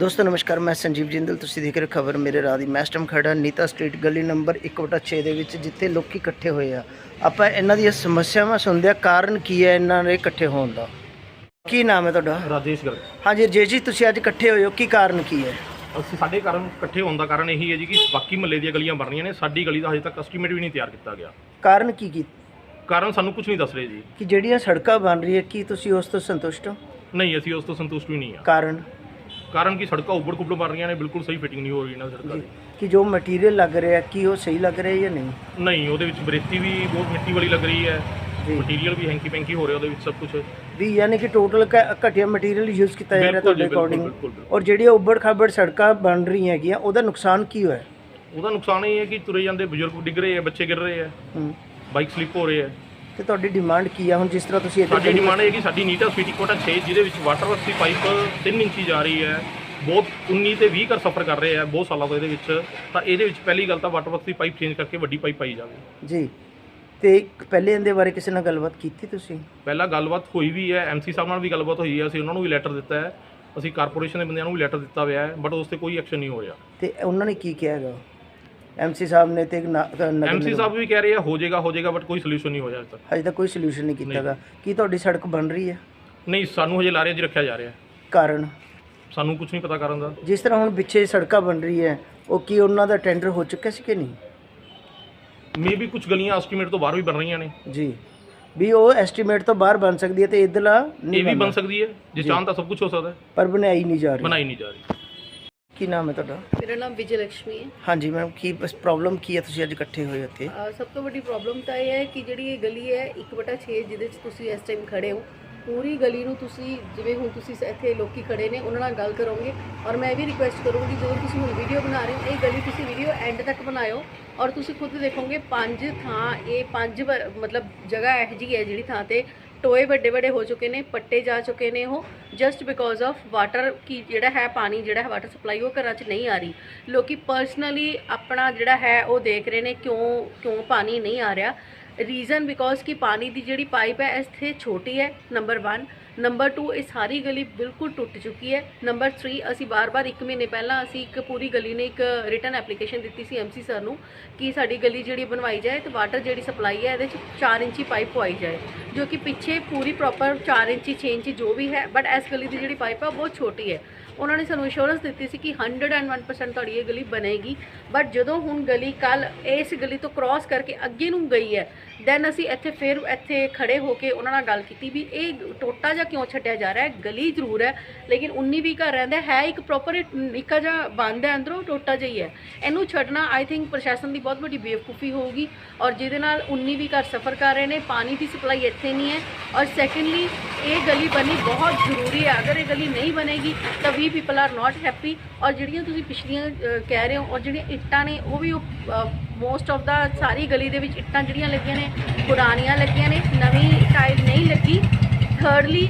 ਦੋਸਤੋ ਨਮਸਕਾਰ ਮੈਂ ਸੰਜੀਵ ਜਿੰਦਲ। ਤੁਸੀਂ ਦੇਖ ਰਹੇ ਖਬਰ ਮੇਰੇ ਰਾਹ ਦੀ। ਮੈਂ ਖੜਾ ਨੀਤਾ ਸਟਰੀਟ ਗਲੀ ਨੰਬਰ 1/6 ਦੇ ਵਿੱਚ ਜਿੱਥੇ ਲੋਕੀ ਇਕੱਠੇ ਹੋਏ ਆ। ਆਪਾਂ ਇਹਨਾਂ ਦੀਆਂ ਸਮੱਸਿਆਵਾਂ ਸੁਣਦੇ ਆ ਕਾਰਨ ਕੀ ਹੈ ਇਹਨਾਂ ਦੇ ਇਕੱਠੇ ਹੋਣ ਦਾ? ਕੀ ਨਾਮ ਹੈ ਤੁਹਾਡਾ? ਰਾਜੇਸ਼ ਗਰਗ। ਹਾਂਜੀ ਜੇ ਜੀ ਤੁਸੀਂ ਅੱਜ ਇਕੱਠੇ ਹੋਏ ਹੋ। ਕੀ ਕਾਰਨ ਕੀ ਹੈ? ਅਸੀਂ ਸਾਡੇ ਕਾਰਨ ਇਕੱਠੇ ਹੋਣ ਦਾ ਕਾਰਨ ਇਹੀ ਹੈ ਜੀ ਕਿ ਬਾਕੀ ਮਹੱਲੇ ਦੀਆਂ ਗਲੀਆਂ ਬਣ ਰਹੀਆਂ ਨੇ। ਸਾਡੀ ਗਲੀ ਦਾ ਹਜੇ ਤੱਕ ਐਸਟੀਮੇਟ ਵੀ ਨਹੀਂ ਤਿਆਰ ਕੀਤਾ ਗਿਆ। ਕਾਰਨ ਕੀ ਕੀ? ਕਾਰਨ ਸਾਨੂੰ ਕੁਝ ਨਹੀਂ ਦੱਸ ਰਹੇ ਜੀ। ਕਿ ਜਿਹੜੀਆਂ ਸੜਕਾਂ ਬਣ ਰਹੀ ਹੈ ਕੀ ਤੁਸੀਂ ਉਸ ਤੋਂ ਸੰਤੁਸ਼ਟ ਹੋ? ਨਹੀਂ ਅਸੀਂ ਉਸ ਤੋਂ ਸੰਤੁਸ਼ਟ ਵੀ ਨਹੀਂ ਆ ਕਾਰਨ? ਕਾਰਨ ਕਿ ਸੜਕਾਂ ਉੱਬੜ ਖੁੱਬੜ ਬਣ ਰਹੀਆਂ ਨੇ ਬਿਲਕੁਲ ਸਹੀ ਫਿਟਿੰਗ ਨਹੀਂ ਹੋ ਰਹੀ ਇਹਨਾਂ ਸੜਕਾਂ ਦੀ। ਕਿ ਜੋ ਮਟੀਰੀਅਲ ਲੱਗ ਰਿਹਾ ਕੀ ਉਹ ਸਹੀ ਲੱਗ ਰਿਹਾ ਜਾਂ ਨਹੀਂ? ਨਹੀਂ ਉਹਦੇ ਵਿੱਚ ਬਰੇਤੀ ਵੀ ਬਹੁਤ ਮਿੱਟੀ ਵਾਲੀ ਲੱਗ ਰਹੀ ਹੈ। ਜੀ। ਮਟੀਰੀਅਲ ਵੀ ਹੈਂਕੀ ਪੈਂਕੀ ਹੋ ਰਿਹਾ ਉਹਦੇ ਵਿੱਚ ਸਭ ਕੁਝ ਵੀ ਯਾਨੀ ਕਿ ਟੋਟਲ ਘਟੀਆ ਮਟੀਰੀਅਲ ਯੂਜ਼ ਕੀਤਾ ਜਾ ਰਿਹਾ ਬਿਲਕੁਲ ਜੀ, ਤੁਹਾਡੇ ਬਿਲਕੁਲ, ਅਕੋਰਡਿੰਗ ਬਿਲਕੁਲ, ਬਿਲਕੁਲ। ਔਰ ਜਿਹੜੀਆਂ ਉੱਬੜ ਖਾਬੜ ਸੜਕਾਂ ਬਣ ਰਹੀਆਂ ਹੈਗੀਆਂ ਉਹਦਾ ਨੁਕਸਾਨ ਕੀ ਹੋਇਆ? ਉਹਦਾ ਨੁਕਸਾਨ ਇਹ ਹੈ ਕਿ ਤੁਰੇ ਜਾਂਦੇ ਬਜ਼ੁਰਗ ਡਿੱਗ ਰਹੇ ਆ ਬੱਚੇ ਗਿਰ ਰਹੇ ਆ ਹੂੰ। ਬਾਈਕ ਸਲਿੱਪ ਹੋ ਰਹੇ ਆ ਤੇ ਤੁਹਾਡੀ ਡਿਮਾਂਡ ਕੀ ਆ? ਹੁਣ ਜਿਸ ਤਰ੍ਹਾਂ ਤੁਸੀਂ ਇੱਥੇ ਸਾਡੀ ਡਿਮਾਂਡ ਹੈ ਕਿ ਸਾਡੀ ਨੀਟਾ ਸਵੀਟੀ ਕੋਟਾ 6 ਜਿਹਦੇ ਵਿੱਚ ਵਾਟਰ ਵਰਕ ਦੀ ਪਾਈਪ 3 ਇੰਚੀ ਜਾ ਰਹੀ ਹੈ। ਬਹੁਤ 19 ਤੇ 20 ਕਰ ਸਫਰ ਕਰ ਰਹੇ ਆ ਬਹੁਤ ਸਾਲਾਂ ਤੋਂ ਇਹਦੇ ਵਿੱਚ। ਤਾਂ ਇਹਦੇ ਵਿੱਚ ਪਹਿਲੀ ਗੱਲ ਤਾਂ ਵਾਟਰ ਵਰਕ ਦੀ ਪਾਈਪ ਚੇਂਜ ਕਰਕੇ ਵੱਡੀ ਪਾਈਪ ਪਾਈ ਜਾਵੇ। ਜੀ। ਤੇ ਪਹਿਲੇ ਇਹਦੇ ਬਾਰੇ ਕਿਸੇ ਨਾਲ ਗੱਲਬਾਤ ਕੀਤੀ ਤੁਸੀਂ? ਪਹਿਲਾਂ ਗੱਲਬਾਤ ਹੋਈ ਵੀ ਹੈ। ਐਮਸੀ ਸਾਹਿਬ ਨਾਲ ਵੀ ਗੱਲਬਾਤ ਹੋਈ ਹੈ। ਅਸੀਂ ਉਹਨਾਂ ਨੂੰ ਵੀ ਲੈਟਰ ਦਿੱਤਾ ਹੈ। ਅਸੀਂ ਕਾਰਪੋਰੇਸ਼ਨ ਦੇ ਬੰਦਿਆਂ ਨੂੰ ਵੀ ਲੈਟਰ ਦਿੱਤਾ ਹੋਇਆ ਹੈ। ਬਟ ਉਸ ਤੇ ਕੋਈ ਐਕਸ਼ਨ ਨਹੀਂ ਹੋ ਰਿਹਾ ਤੇ ਉਹਨਾਂ ਨੇ ਕੀ ਕਿਹਾ ਹੈਗਾ? ਐਮਸੀ ਸਾਹਿਬ ਨੇ ਤੇ ਨਗਰ ਐਮਸੀ ਨਿਗਮ- ਸਾਹਿਬ ਵੀ ਕਹਿ ਰਹੇ ਆ ਹੋ ਜਾਏਗਾ ਹੋ ਜਾਏਗਾ ਬਟ ਕੋਈ ਸੋਲੂਸ਼ਨ ਨਹੀਂ ਹੋਇਆ ਅਜੇ ਤੱਕ। ਹਜੇ ਤੱਕ ਕੋਈ ਸੋਲੂਸ਼ਨ ਨਹੀਂ ਕੀਤਾ ਹੈਗਾ ਕੀ ਤੁਹਾਡੀ ਸੜਕ ਬਣ ਰਹੀ ਹੈ? ਨਹੀਂ ਸਾਨੂੰ ਹਜੇ ਲਾਰੇ 'ਚ ਰੱਖਿਆ ਜਾ ਰਿਹਾ ਹੈ। ਕਾਰਨ? ਸਾਨੂੰ ਕੁਝ ਨਹੀਂ ਪਤਾ ਕਰਨ ਦਾ। ਜਿਸ ਤਰ੍ਹਾਂ ਹੁਣ ਪਿੱਛੇ ਸੜਕਾਂ ਬਣ ਰਹੀ ਹੈ ਉਹ ਕੀ ਉਹਨਾਂ ਦਾ ਟੈਂਡਰ ਹੋ ਚੁੱਕਿਆ ਸੀ ਕਿ ਨਹੀਂ? ਮੇਬੀ ਕੁਝ ਗਲੀਆਂ ਐਸਟੀਮੇਟ ਤੋਂ ਬਾਹਰ ਵੀ ਬਣ ਰਹੀਆਂ ਨੇ। ਜੀ। ਵੀ ਉਹ ਐਸਟੀਮੇਟ ਤੋਂ ਬਾਹਰ ਬਣ ਸਕਦੀ ਹੈ ਤੇ ਇਧਰਲਾ ਨਹੀਂ ਇਹ ਵੀ ਬਣ। ਸਕਦੀ ਹੈ। ਜੇ ਚਾਹਨ ਤਾਂ ਸਭ ਕੁਝ ਹੋ ਸਕਦਾ ਹੈ। ਪਰ ਬਣਾਈ ਨਹੀਂ ਜਾ ਰਹੀ। ਬਣਾਈ ਨਹੀਂ ਜਾ ਰਹੀ। ਕੀ ਨਾਮ ਹੈ ਤੁਹਾਡਾ? ਮੇਰਾ ਨਾਮ ਵਿਜੇ ਲక్ష్ਮੀ ਹੈ। ਹਾਂਜੀ ਮੈਮ ਕੀ ਪ੍ਰੋਬਲਮ ਕੀ ਹੈ ਤੁਸੀਂ ਅੱਜ ਇਕੱਠੇ ਹੋਏ ਇੱਥੇ? ਅਹ ਸਭ ਤੋਂ ਵੱਡੀ ਪ੍ਰੋਬਲਮ ਤਾਂ ਇਹ ਹੈ ਕਿ ਜਿਹੜੀ ਇਹ ਗਲੀ ਹੈ 1/6 ਜਿਹਦੇ 'ਚ ਤੁਸੀਂ ਇਸ ਟਾਈਮ ਖੜੇ ਹੋ। ਪੂਰੀ ਗਲੀ ਨੂੰ ਤੁਸੀਂ ਜਿਵੇਂ ਹੁਣ ਤੁਸੀਂ ਇੱਥੇ ਲੋਕੀ ਖੜੇ ਨੇ ਉਹਨਾਂ ਨਾਲ ਗੱਲ ਕਰੋਗੇ। ਔਰ ਮੈਂ ਇਹ ਵੀ ਰਿਕੁਐਸਟ ਕਰੂੰਗੀ ਜਦੋਂ ਤੁਸੀਂ ਹੁਣ ਵੀਡੀਓ ਬਣਾ ਰਹੇ ਹੋ ਇਹ ਗਲੀ ਤੁਸੀਂ ਵੀਡੀਓ ਐਂਡ ਤੱਕ ਬਣਾਇਓ। ਔਰ ਤੁਸੀਂ ਖੁਦ ਦੇਖੋਗੇ ਪੰਜ ਥਾਂ ਇਹ ਪੰਜ ਵ- ਮਤਲਬ ਜਗ੍ਹਾ ਇਹੋ ਜਿਹੀ ਹੈ ਜਿਹੜੀ ਥਾਂ ਤੇ ਟੋਏ ਵੱਡੇ ਵੱਡੇ ਹੋ ਚੁੱਕੇ ਨੇ, ਪੱਟੇ ਜਾ ਚੁੱਕੇ ਨੇ ਉਹ ਜਸਟ ਬਿਕੋਜ਼ ਆਫ ਵਾਟਰ ਕੀ ਜਿਹੜਾ ਹੈ, ਪਾਣੀ ਜਿਹੜਾ ਹੈ ਵਾਟਰ ਸਪਲਾਈ ਉਹ ਘਰਾਂ 'ਚ ਨਹੀਂ ਆ ਰਹੀ। ਲੋਕੀ ਪਰਸਨਲੀ ਆਪਣਾ ਜਿਹੜਾ ਹੈ, ਉਹ ਦੇਖ ਰਹੇ ਨੇ ਕਿਉਂ ਕਿਉਂ ਪਾਣੀ ਨਹੀਂ ਆ ਰਿਹਾ। ਰੀਜ਼ਨ ਬਿਕੋਜ਼ ਕਿ ਪਾਣੀ ਦੀ ਜਿਹੜੀ ਪਾਈਪ ਹੈ, ਇੱਥੇ ਛੋਟੀ ਹੈ ਨੰਬਰ 1 ਨੰਬਰ 2 ਇਹ ਸਾਰੀ ਗਲੀ ਬਿਲਕੁਲ ਟੁੱਟ ਚੁੱਕੀ ਹੈ। ਨੰਬਰ 3 ਅਸੀਂ ਬਾਰ-ਬਾਰ 1 ਮਹੀਨੇ ਪਹਿਲਾਂ ਅਸੀਂ ਇੱਕ ਪੂਰੀ ਗਲੀ ਨੇ ਇੱਕ ਰਿਟਰਨ ਐਪਲੀਕੇਸ਼ਨ ਦਿੱਤੀ ਸੀ ਐਮਸੀ ਸਰ ਨੂੰ ਕਿ ਸਾਡੀ ਗਲੀ ਜਿਹੜੀ ਬਣਵਾਈ ਜਾਏ ਤੇ ਵਾਟਰ ਜਿਹੜੀ ਸਪਲਾਈ ਹੈ ਇਹਦੇ 'ਚ 4 ਇੰਚੀ ਪਾਈਪ ਪਵਾਈ ਜਾਏ, ਜੋ ਕਿ ਪਿੱਛੇ ਪੂਰੀ ਪ੍ਰੋਪਰ 4 ਇੰਚੀ 6 ਇੰਚੀ ਜੋ ਵੀ ਹੈ ਬਟ ਇਸ ਗਲੀ ਦੀ ਜਿਹੜੀ ਪਾਈਪ ਹੈ ਉਹ ਬਹੁਤ ਛੋਟੀ ਹੈ। ਉਹਨਾਂ ਨੇ ਸਾਨੂੰ ਇੰਸ਼ੋਰੈਂਸ ਦਿੱਤੀ ਸੀ ਕਿ 101% ਤੁਹਾਡੀ ਇਹ ਗਲੀ ਬਣੇਗੀ। ਬਟ ਜਦੋਂ ਹੁਣ ਗਲੀ ਕੱਲ ਇਸ ਗਲੀ ਤੋਂ ਕ੍ਰਾਸ ਕਰਕੇ ਅੱਗੇ ਨੂੰ ਗਈ ਹੈ ਦੈਨ ਅਸੀਂ ਇੱਥੇ ਫਿਰ ਇੱਥੇ ਖੜੇ ਹੋ ਕੇ ਉਹਨਾਂ ਨਾਲ ਗੱਲ ਕੀਤੀ ਵੀ ਇਹ ਟੋਟਾ ਜਾਂ ਕਿਉਂ ਛੱਡਿਆ ਜਾ ਰਿਹਾ ਹੈ? ਗਲੀ ਜ਼ਰੂਰ ਹੈ, ਲੇਕਿਨ 19 ਵੀ ਘਰ ਰਹਿੰਦਾ ਹੈ ਇੱਕ ਪ੍ਰੋਪਰ ਨਿੱਕਾ ਜਿਹਾ ਬੰਦ ਹੈ ਅੰਦਰੋਂ, ਟੋਟਾ ਜਿਹਾ ਹੀ ਹੈ। ਇਹਨੂੰ ਛੱਡਣਾ ਆਈ ਥਿੰਕ ਪ੍ਰਸ਼ਾਸਨ ਦੀ ਬਹੁਤ ਵੱਡੀ ਬੇਵਕੂਫੀ ਹੋਊਗੀ ਔਰ ਜਿਹਦੇ ਨਾਲ 19 ਵੀ ਘਰ ਸਫਰ ਕਰ ਰਹੇ ਨੇ, ਪਾਣੀ ਦੀ ਸਪਲਾਈ ਇੱਥੇ ਨਹੀਂ ਹੈ। ਔਰ ਸੈਕੰਡਲੀ ਇਹ ਗਲੀ ਬਣਨੀ ਬਹੁਤ ਜ਼ਰੂਰੀ ਹੈ। ਅਗਰ ਇਹ ਗਲੀ ਨਹੀਂ ਬਣੇਗੀ, ਤਾਂ ਵੀ ਪੀਪਲ ਆਰ ਨਾਟ ਹੈਪੀ ਔਰ ਜਿਹੜੀਆਂ ਤੁਸੀਂ ਪਿਛਲੀਆਂ ਕਹਿ ਰਹੇ ਹੋ ਔਰ ਜਿਹੜੀਆਂ ਇੱਟਾਂ ਨੇ, ਉਹ ਵੀ ਮੋਸਟ ਆਫ ਦਾ ਸਾਰੀ ਗਲੀ ਦੇ ਵਿੱਚ ਇੱਟਾਂ ਜਿਹੜੀਆਂ ਲੱਗੀਆਂ ਨੇ, ਪੁਰਾਣੀਆਂ ਲੱਗੀਆਂ ਨੇ, ਨਵੀਂ ਟਾਈਲ ਨਹੀਂ ਲੱਗੀ। ਥਰਡਲੀ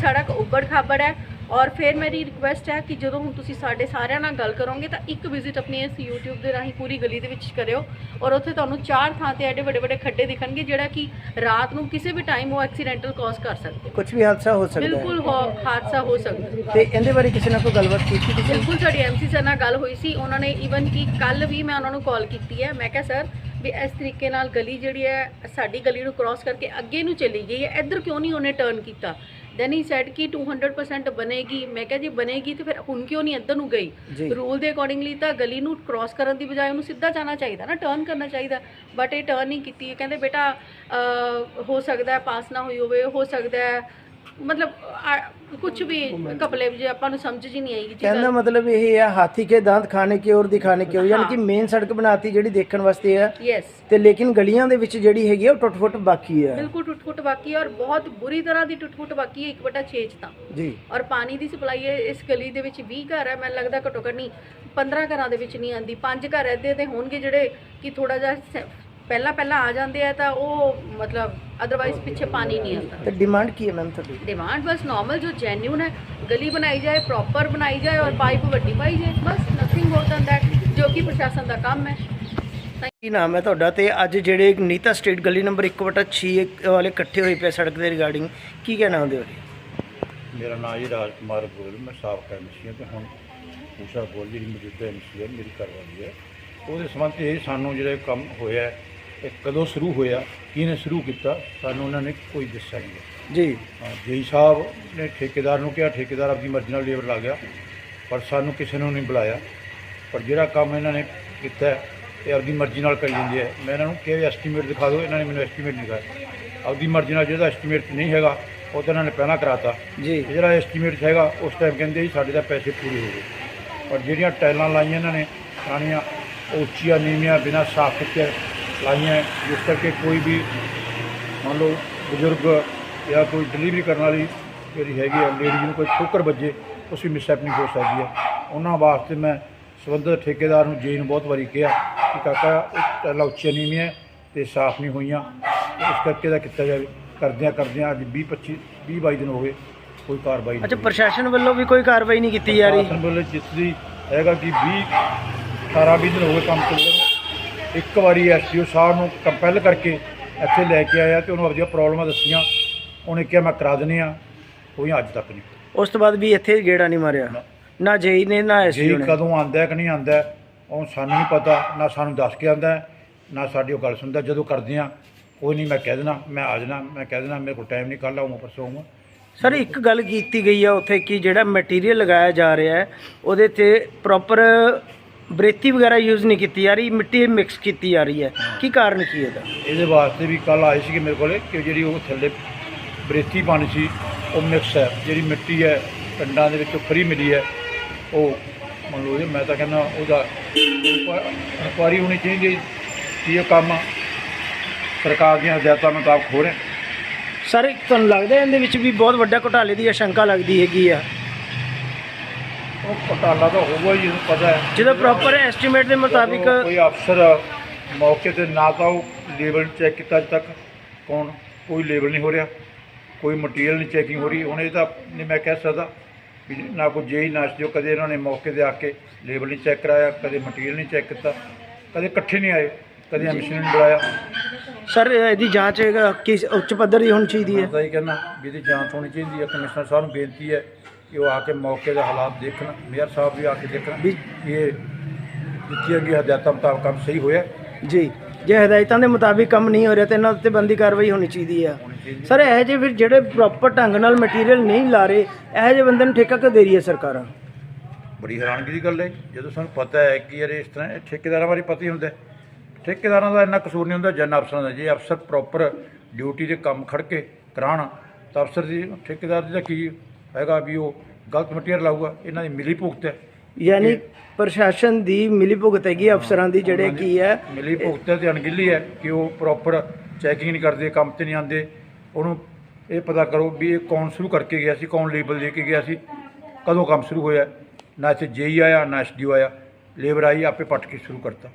ਸੜਕ ਉੱਬੜ ਖਾਬੜ ਹੈ। ਔਰ ਫਿਰ ਮੇਰੀ ਰਿਕੁਐਸਟ ਹੈ ਕਿ ਜਦੋਂ ਹੁਣ ਤੁਸੀਂ ਸਾਡੇ ਸਾਰਿਆਂ ਨਾਲ ਗੱਲ ਕਰੋਗੇ ਤਾਂ ਇੱਕ ਵਿਜ਼ਿਟ ਆਪਣੀ ਇਸ YouTube ਦੇ ਰਾਹੀਂ ਪੂਰੀ ਗਲੀ ਦੇ ਵਿੱਚ ਕਰਿਓ ਔਰ ਉੱਥੇ ਤੁਹਾਨੂੰ ਚਾਰ ਥਾਂ ਤੇ ਐਡੇ ਵੱਡੇ ਵੱਡੇ ਖੱਡੇ ਦਿਖਣਗੇ ਜਿਹੜਾ ਕਿ ਰਾਤ ਨੂੰ ਕਿਸੇ ਵੀ ਟਾਈਮ ਉਹ ਐਕਸੀਡੈਂਟਲ ਕਾਜ਼ ਕਰ ਸਕਦੇ ਕੁਝ ਵੀ ਹਾਦਸਾ ਹੋ ਸਕਦਾ ਹੈ। ਬਿਲਕੁਲ ਹੋ- ਹਾਦਸਾ ਹੋ ਸਕਦਾ ਤੇ ਇਹਦੇ ਬਾਰੇ ਕਿਸੇ ਨਾਲ ਕੋਈ ਗੱਲਬਾਤ ਕੀਤੀ ਤੁਸੀਂ? ਬਿਲਕੁਲ ਸਾਡੀ ਐਮਸੀ ਸਰ ਨਾਲ ਗੱਲ ਹੋਈ ਸੀ। ਉਹਨਾਂ ਨੇ ਈਵਨ ਕਿ ਕੱਲ ਵੀ ਮੈਂ ਉਹਨਾਂ ਨੂੰ ਕਾਲ ਕੀਤੀ ਹੈ। ਮੈਂ ਕਿਹਾ ਸਰ ਵੀ ਇਸ ਤਰੀਕੇ ਨਾਲ ਗਲੀ ਜਿਹੜੀ ਹੈ ਸਾਡੀ ਗਲੀ ਨੂੰ ਕ੍ਰਾਸ ਕਰਕੇ ਅੱਗੇ ਨੂੰ ਚਲੀ ਗਈ ਹੈ। ਇੱਧਰ ਕਿਉਂ ਨਹੀਂ ਉਹਨੇ ਟਰਨ ਕੀਤਾ? ਦੈਨ ਹੀ ਸੈਡ ਕਿ 200% ਬਣੇਗੀ ਮੈਂ ਕਿਹਾ ਜੀ ਬਣੇਗੀ ਤੇ ਫਿਰ ਹੁਣ ਕਿਉਂ ਨਹੀਂ ਇੱਧਰ ਨੂੰ। ਗਈ ਰੂਲ ਦੇ ਅਕੋਰਡਿੰਗਲੀ ਤਾਂ ਗਲੀ ਨੂੰ ਕ੍ਰਾਸ ਕਰਨ ਦੀ ਬਜਾਏ ਉਹਨੂੰ ਸਿੱਧਾ ਜਾਣਾ ਚਾਹੀਦਾ ਨਾ ਟਰਨ ਕਰਨਾ ਚਾਹੀਦਾ ਬਟ ਇਹ ਟਰਨ ਨਹੀਂ ਕੀਤੀ ਕਹਿੰਦੇ ਬੇਟਾ ਹੋ ਸਕਦਾ ਪਾਸ ਨਾ ਹੋਈ ਹੋਵੇ ਹੋ ਸਕਦਾ ਮਤਲਬ ਕੁਝ ਵੀ ਕਪਲੇ ਜੇ ਆਪਾਂ ਨੂੰ ਸਮਝ ਜੀ ਨਹੀਂ ਆਏਗੀ ਜੀ ਕਹਿੰਦਾ ਮਤਲਬ ਇਹ ਹੈ ਹਾਥੀ ਕੇ दांत ਖਾਣੇ ਕੀ ਔਰ ਦਿਖਾਣੇ ਕੀ ਯਾਨੀ ਕਿ ਮੇਨ ਸੜਕ ਬਣਾਤੀ ਜਿਹੜੀ ਦੇਖਣ ਵਾਸਤੇ ਹੈ ਯੈਸ ਤੇ ਲੇਕਿਨ ਗਲੀਆਂ ਦੇ ਵਿੱਚ ਜਿਹੜੀ ਹੈਗੀ ਆ ਉਹ ਟੁੱਟ-ਫੁੱਟ ਬਾਕੀ ਹੈ ਬਿਲਕੁਲ ਟੁੱਟ ਫੁੱਟ ਬਾਕੀ ਹੈ ਔਰ ਬਹੁਤ ਬੁਰੀ ਤਰ੍ਹਾਂ ਦੀ ਟੁੱਟ ਫੁੱਟ ਬਾਕੀ ਹੈ 1/6 ਚ ਤਾਂ। ਜੀ। ਔਰ ਪਾਣੀ ਦੀ ਸਪਲਾਈ ਹੈ ਇਸ ਗਲੀ ਦੇ ਵਿੱਚ 20 ਘਰ ਹੈ ਮੈਨੂੰ ਲੱਗਦਾ ਘੱਟੋ ਘੱਟ ਨਹੀਂ 15 ਘਰਾਂ ਦੇ ਵਿੱਚ ਨਹੀਂ ਆਂਦੀ ਪੰਜ ਘਰ ਐਦੇ ਦੇ ਹੋਣਗੇ ਜਿਹੜੇ ਕਿ ਥੋੜਾ ਜਿਹਾ ਪਹਿਲਾਂ ਪਹਿਲਾਂ ਆ ਜਾਂਦੇ ਆ ਤਾਂ ਉਹ ਮਤਲਬ ਅਦਰਵਾਈਜ਼ ਪਿੱਛੇ ਪਾਣੀ ਨਹੀਂ ਆਉਂਦਾ। ਤੇ ਡਿਮਾਂਡ ਕੀ ਹੈ ਮੈਮ ਤੁਹਾਡੀ? ਡਿਮਾਂਡ ਬਸ ਨਾਰਮਲ ਜੋ ਜੈਨੂਨ ਹੈ ਗਲੀ ਬਣਾਈ ਜਾਏ ਪ੍ਰੋਪਰ ਬਣਾਈ ਜਾਏ ਔਰ ਪਾਈਪ ਵੱਡੀ ਪਾਈ ਜਾਏ ਬਸ ਨਥਿੰਗ ਹੋਰ ਦੈਨ ਦੈਟ ਜੋ ਕਿ ਪ੍ਰਸ਼ਾਸਨ ਦਾ ਕੰਮ ਹੈ। ਕੀ ਨਾਮ ਹੈ ਤੁਹਾਡਾ? ਤੇ ਅੱਜ ਜਿਹੜੇ ਨੀਤਾ ਸਟਰੀਟ ਗਲੀ ਨੰਬਰ 1/6 ਵਾਲੇ ਇਕੱਠੇ ਹੋਏ ਪਏ ਸੜਕ ਦੇ ਰਿਗਾਰਡਿੰਗ ਕੀ ਕਹਿਣਾ ਉਹਦੇ ਬਾਰੇ ਮੇਰਾ ਨਾਮ ਜੀ ਰਾਜ ਕੁਮਾਰ ਗੋਲ ਮੈਂ ਸਾਬਕਾ ਐਮਸੀ ਹਾਂ ਤੇ ਹੁਣ ਊਸ਼ਾ ਗੋਲ ਜਿਹੜੀ ਮੌਜੂਦਾ ਐਮਸੀ ਹੈ ਮੇਰੀ ਘਰ ਵਾਲੀ ਹੈ। ਉਹਦੇ ਸੰਬੰਧ ਇਹ ਸਾਨੂੰ ਜਿਹੜਾ ਕੰਮ ਹੋਇਆ ਹੈ, ਇਹ ਕਦੋਂ ਸ਼ੁਰੂ ਹੋਇਆ ਕਿਹਨੇ ਸ਼ੁਰੂ ਕੀਤਾ ਸਾਨੂੰ ਉਹਨਾਂ ਨੇ ਕੋਈ ਦੱਸਿਆ ਨਹੀਂ। ਜੀ। ਹਾਂ ਜੇਈ ਸਾਹਿਬ ਨੇ ਠੇਕੇਦਾਰ ਨੂੰ ਕਿਹਾ ਠੇਕੇਦਾਰ ਆਪਣੀ ਮਰਜ਼ੀ ਨਾਲ ਲੇਬਰ ਲਾ ਗਿਆ ਪਰ ਸਾਨੂੰ ਕਿਸੇ ਨੂੰ ਨਹੀਂ ਬੁਲਾਇਆ। ਪਰ ਜਿਹੜਾ ਕੰਮ ਇਹਨਾਂ ਨੇ ਕੀਤਾ ਹੈ, ਇਹ ਆਪਣੀ ਮਰਜ਼ੀ ਨਾਲ ਕਰੀ ਜਾਂਦੇ ਹੈ। ਮੈਂ ਇਹਨਾਂ ਨੂੰ ਕਿਹਾ ਐਸਟੀਮੇਟ ਦਿਖਾ ਦਿਓ। ਇਹਨਾਂ ਨੇ ਮੈਨੂੰ ਐਸਟੀਮੇਟ ਨਹੀਂ ਦਿਖਾਇਆ। ਆਪਣੀ ਮਰਜ਼ੀ ਨਾਲ ਜਿਹਦਾ ਐਸਟੀਮੇਟ ਨਹੀਂ ਹੈਗਾ ਉਹ ਤਾਂ ਇਹਨਾਂ ਨੇ ਪਹਿਲਾਂ ਕਰਾਤਾ। ਜੀ। ਤੇ ਜਿਹੜਾ ਐਸਟੀਮੇਟ ਹੈਗਾ ਉਸ ਟਾਈਮ ਕਹਿੰਦੇ ਜੀ ਸਾਡੇ ਤਾਂ ਪੈਸੇ ਪੂਰੇ ਹੋ ਗਏ। ਪਰ ਜਿਹੜੀਆਂ ਟਾਈਲਾਂ ਲਾਈਆਂ ਇਹਨਾਂ ਨੇ ਪੁਰਾਣੀਆਂ ਉਹ ਉੱਚੀਆਂ ਨੀਵੀਆਂ ਬਿਨਾਂ ਸਾਫ਼ ਕੀਤੇ ਲਾਈਆਂ ਹੈ, ਜਿਸ ਕਰਕੇ ਕੋਈ ਵੀ ਮੰਨ ਲਓ ਬਜ਼ੁਰਗ ਜਾਂ ਕੋਈ ਡਿਲੀਵਰੀ ਕਰਨ ਵਾਲੀ ਜਿਹੜੀ ਹੈਗੀ ਆ ਲੇਡੀ ਨੂੰ ਕੋਈ ਠੋਕਰ ਵੱਜੇ ਉਸ ਵੀ ਮਿਸਹੈਪਨਿੰਗ ਹੋ ਸਕਦੀ ਹੈ। ਉਹਨਾਂ ਵਾਸਤੇ ਮੈਂ ਸੰਬੰਧਿਤ ਠੇਕੇਦਾਰ ਨੂੰ ਜੀ ਨੂੰ ਬਹੁਤ ਵਾਰੀ ਕਿਹਾ ਕਿ ਕਾਕਾ ਟਾਈਲਾਂ ਉੱਚੀਆਂ ਨੀਵੀਆਂ ਤੇ ਸਾਫ਼ ਨਹੀਂ ਹੋਈਆਂ ਇਸ ਕਰਕੇ ਦਾ ਕੀਤਾ ਜਾਵੇ। ਕਰਦਿਆਂ ਕਰਦਿਆਂ ਅੱਜ 20 25 20 22 ਦਿਨ ਹੋ ਗਏ ਕੋਈ ਕਾਰਵਾਈ ਅੱਛਾ ਹੋਈ। ਪ੍ਰਸ਼ਾਸਨ ਵੱਲੋਂ ਵੀ ਕੋਈ ਕਾਰਵਾਈ ਨਹੀਂ ਕੀਤੀ ਜਾ ਰਹੀ? ਪ੍ਰਸ਼ਾਸਨ ਵੱਲੋਂ ਜਿਸ ਦੀ ਹੈਗਾ ਕਿ 20 18 20 ਦਿਨ ਹੋ ਗਏ ਕੰਮ ਚੱਲਦੇ ਇੱਕ ਵਾਰੀ ਐਸਪੀਓ ਸਾਹਿਬ ਨੂੰ ਕੰਪੈਲ ਕਰਕੇ ਇੱਥੇ ਲੈ ਕੇ ਆਇਆ ਤੇ ਉਹਨੂੰ ਆਪਣੀਆਂ ਪ੍ਰੋਬਲਮਾਂ ਦੱਸੀਆਂ। ਉਹਨੇ ਕਿਹਾ ਮੈਂ ਕਰਾ ਦਿੰਦੀ ਆ ਕੋਈ ਅੱਜ ਤੱਕ ਨਹੀਂ। ਉਸ ਤੋਂ ਬਾਅਦ ਵੀ ਇੱਥੇ ਗੇੜਾ ਨਹੀਂ ਮਾਰਿਆ। ਨਾ। ਜੇਈ ਨੇ ਨਾ ਜੀ ਨੇ। ਕਦੋਂ ਆਂਦਾ ਕਿ ਨਹੀਂ ਆਂਦਾ ਉਹ ਸਾਨੂੰ ਨਹੀਂ ਪਤਾ। ਨਾ ਸਾਨੂੰ ਦੱਸ ਕੇ ਆਂਦਾ ਨਾ ਸਾਡੀ ਉਹ ਗੱਲ ਸੁਣਦਾ। ਜਦੋਂ ਕਰਦੇ ਆ ਕੋਈ ਨਹੀਂ ਮੈਂ ਕਹਿ ਦੇਣਾ ਮੈਂ ਆ ਜਾਣਾ ਮੈਂ ਕਹਿ ਦੇਣਾ ਮੇਰੇ ਕੋਲ ਟਾਈਮ ਨਹੀਂ ਕੱਲ੍ਹ ਆਊਂਗਾ ਪਰਸੋਂ ਆਊਂਗਾ। ਸਰ ਇੱਕ ਗੱਲ ਕੀਤੀ ਗਈ ਆ ਉੱਥੇ ਕਿ ਜਿਹੜਾ ਮਟੀਰੀਅਲ ਲਗਾਇਆ ਜਾ ਰਿਹਾ ਹੈ ਉਹਦੇ ਤੇ ਪ੍ਰੋਪਰ ਬਰੇਤੀ ਵਗੈਰਾ ਯੂਜ਼ ਨਹੀਂ ਕੀਤੀ ਜਾ ਰਹੀ ਮਿੱਟੀ ਮਿਕਸ ਕੀਤੀ ਜਾ ਰਹੀ ਹੈ। ਕੀ ਕਾਰਨ ਕੀ ਇਹਦਾ? ਇਹਦੇ ਵਾਸਤੇ ਵੀ ਕੱਲ ਆਏ ਸੀਗੇ ਮੇਰੇ ਕੋਲੇ ਕਿ ਜਿਹੜੀ ਉਹ ਥੱਲੇ ਬਰੇਤੀ ਪਾਣੀ ਸੀ ਉਹ ਮਿਕਸ ਹੈ। ਜਿਹੜੀ ਮਿੱਟੀ ਹੈ ਪਿੰਡਾਂ ਦੇ ਵਿੱਚੋਂ ਫਰੀ ਮਿਲੀ ਹੈ। ਉਹ ਮੰਨ ਲਓ ਜੀ ਮੈਂ ਤਾਂ ਕਹਿੰਦਾ ਉਹਦਾ ਇਨਕੁਆਰੀ ਹੋਣੀ ਚਾਹੀਦੀ ਹੈ ਕਿ ਇਹ ਕੰਮ ਸਰਕਾਰ ਦੀਆਂ ਹਦਾਇਤਾਂ ਮੁਤਾਬਕ ਹੋ ਰਿਹਾ। ਸਰ ਤੁਹਾਨੂੰ ਲੱਗਦਾ ਇਹਦੇ ਵਿੱਚ ਵੀ ਬਹੁਤ ਵੱਡਾ ਘੁਟਾਲੇ ਦੀ ਆਸ਼ੰਕਾ ਲੱਗਦੀ ਹੈਗੀ ਆ? ਉਹ ਘਟਾਲਾ ਤਾਂ ਹੋਊਗਾ ਹੀ ਇਹਨੂੰ ਪਤਾ ਹੈ। ਜਦੋਂ ਪ੍ਰੋਪਰ ਐਸਟੀਮੇਟ ਦੇ ਮੁਤਾਬਿਕ ਜਦੋਂ ਕੋਈ ਅਫਸਰ ਮੌਕੇ ਤੇ ਨਾ ਤਾਂ ਉਹ ਲੇਬਲ ਚੈੱਕ ਕੀਤਾ ਅੱਜ ਤੱਕ ਕੌਣ? ਕੋਈ ਲੇਬਲ ਨਹੀਂ ਹੋ ਰਿਹਾ ਕੋਈ ਮਟੀਰੀਅਲ ਨਹੀਂ ਚੈਕਿੰਗ ਹੋ ਰਹੀ। ਹੁਣ ਇਹ ਤਾਂ ਨਹੀਂ ਮੈਂ ਕਹਿ ਸਕਦਾ ਵੀ ਨਾ ਕੋਈ ਜੇਈ ਨਾ ਜੋ ਕਦੇ ਇਹਨਾਂ ਨੇ ਮੌਕੇ ਤੇ ਆ ਕੇ ਲੇਬਲ ਨਹੀਂ ਚੈੱਕ ਕਰਾਇਆ ਕਦੇ ਮਟੀਰੀਅਲ ਨਹੀਂ ਚੈੱਕ ਕੀਤਾ ਕਦੇ ਇਕੱਠੇ ਨਹੀਂ ਆਏ ਕਦੇ ਐਮਿਸ਼ਨ ਨਹੀਂ ਬੁਲਾਇਆ ਸਰ ਇਹਦੀ ਜਾਂਚ ਕਿਸ ਉੱਚ ਪੱਧਰ ਦੀ ਹੋਣੀ ਚਾਹੀਦੀ ਮੈਂ ਹੈ ਤਾਂ ਇਹ ਕਹਿੰਦਾ ਵੀ ਇਹਦੀ ਜਾਂਚ ਹੋਣੀ ਚਾਹੀਦੀ ਹੈ। ਕਮਿਸ਼ਨਰ ਸਾਹਿਬ ਨੂੰ ਬੇਨਤੀ ਹੈ ਕਿ ਉਹ ਆ ਕੇ ਮੌਕੇ ਦੇ ਹਾਲਾਤ ਦੇਖਣ ਮੇਅਰ ਸਾਹਿਬ ਵੀ ਆ ਕੇ ਦੇਖਣ ਵੀ- ਇਹ ਦਿੱਤੀਆਂ ਗਈਆਂ ਹਦਾਇਤਾਂ ਮੁਤਾਬਕ ਕੰਮ ਸਹੀ ਹੋਇਆ ਜੀ ਜੇ ਹਦਾਇਤਾਂ ਦੇ ਮੁਤਾਬਿਕ ਕੰਮ ਨਹੀਂ ਹੋ ਰਿਹਾ ਤਾਂ ਇਹਨਾਂ ਉੱਤੇ ਬੰਦੀ ਕਾਰਵਾਈ ਹੋਣੀ ਚਾਹੀਦੀ ਆ। ਸਰ ਇਹ ਜਿਹੇ ਫਿਰ ਜਿਹੜੇ ਪ੍ਰੋਪਰ ਢੰਗ ਨਾਲ ਮਟੀਰੀਅਲ ਨਹੀਂ ਲਾ ਰਹੇ ਇਹ ਜਿਹੇ ਬੰਦੇ ਨੂੰ ਠੇਕਾ ਕਿਉਂ ਦੇ ਰਹੀ ਹੈ ਸਰਕਾਰਾਂ? ਬੜੀ ਹੈਰਾਨਗੀ ਦੀ ਗੱਲ ਹੈ। ਜਦੋਂ ਸਾਨੂੰ ਪਤਾ ਹੈ ਕਿ ਯਾਰ ਇਸ ਤਰ੍ਹਾਂ ਇਹ ਠੇਕੇਦਾਰਾਂ ਬਾਰੇ ਪਤਾ ਹੀ ਹੁੰਦਾ। ਠੇਕੇਦਾਰਾਂ ਦਾ ਇੰਨਾ ਕਸੂਰ ਨਹੀਂ ਹੁੰਦਾ ਜਨ ਅਫਸਰਾਂ ਦਾ। ਜੇ ਅਫਸਰ ਪ੍ਰੋਪਰ ਡਿਊਟੀ ਦੇ ਕੰਮ ਖੜ ਕੇ ਕਰਾਉਣ ਤਾਂ ਅਫਸਰ ਦੀ ਠੇਕੇਦਾਰ ਦੀ ਤਾਂ ਕੀ ਹੈਗਾ ਵੀ ਉਹ ਗਲਤ ਮਟੀਰੀਅਲ ਲਾਊਗਾ ਇਹਨਾਂ ਦੀ ਮਿਲੀ ਭੁਗਤ ਹੈ। ਯਾਨੀ ਪ੍ਰਸ਼ਾਸਨ ਦੀ ਮਿਲੀ ਭੁਗਤ ਹੈਗੀ ਅਫਸਰਾਂ ਦੀ ਜਿਹੜੇ ਕੀ ਹੈ। ਮਿਲੀ ਭੁਗਤ ਤੇ ਅਣਗਿੱਲੀ ਹੈ ਕਿ ਉਹ ਪ੍ਰੋਪਰ ਚੈਕਿੰਗ ਨਹੀਂ ਕਰਦੇ ਕੰਮ ਤੇ ਨਹੀਂ ਆਉਂਦੇ। ਉਹਨੂੰ ਇਹ ਪਤਾ ਕਰੋ ਵੀ ਇਹ ਕੌਣ ਸ਼ੁਰੂ ਕਰਕੇ ਗਿਆ ਸੀ ਕੌਣ ਲੇਬਲ ਦੇ ਕੇ ਗਿਆ ਸੀ ਕਦੋਂ ਕੰਮ ਸ਼ੁਰੂ ਹੋਇਆ। ਨਾ ਇੱਥੇ ਜੇਈ ਆਇਆ ਨਾ ਐਸਡੀਓ ਆਇਆ। ਲੇਬਰ ਆਈ ਆਪੇ ਪੱਟ ਕੇ ਸ਼ੁਰੂ ਕਰਤਾ।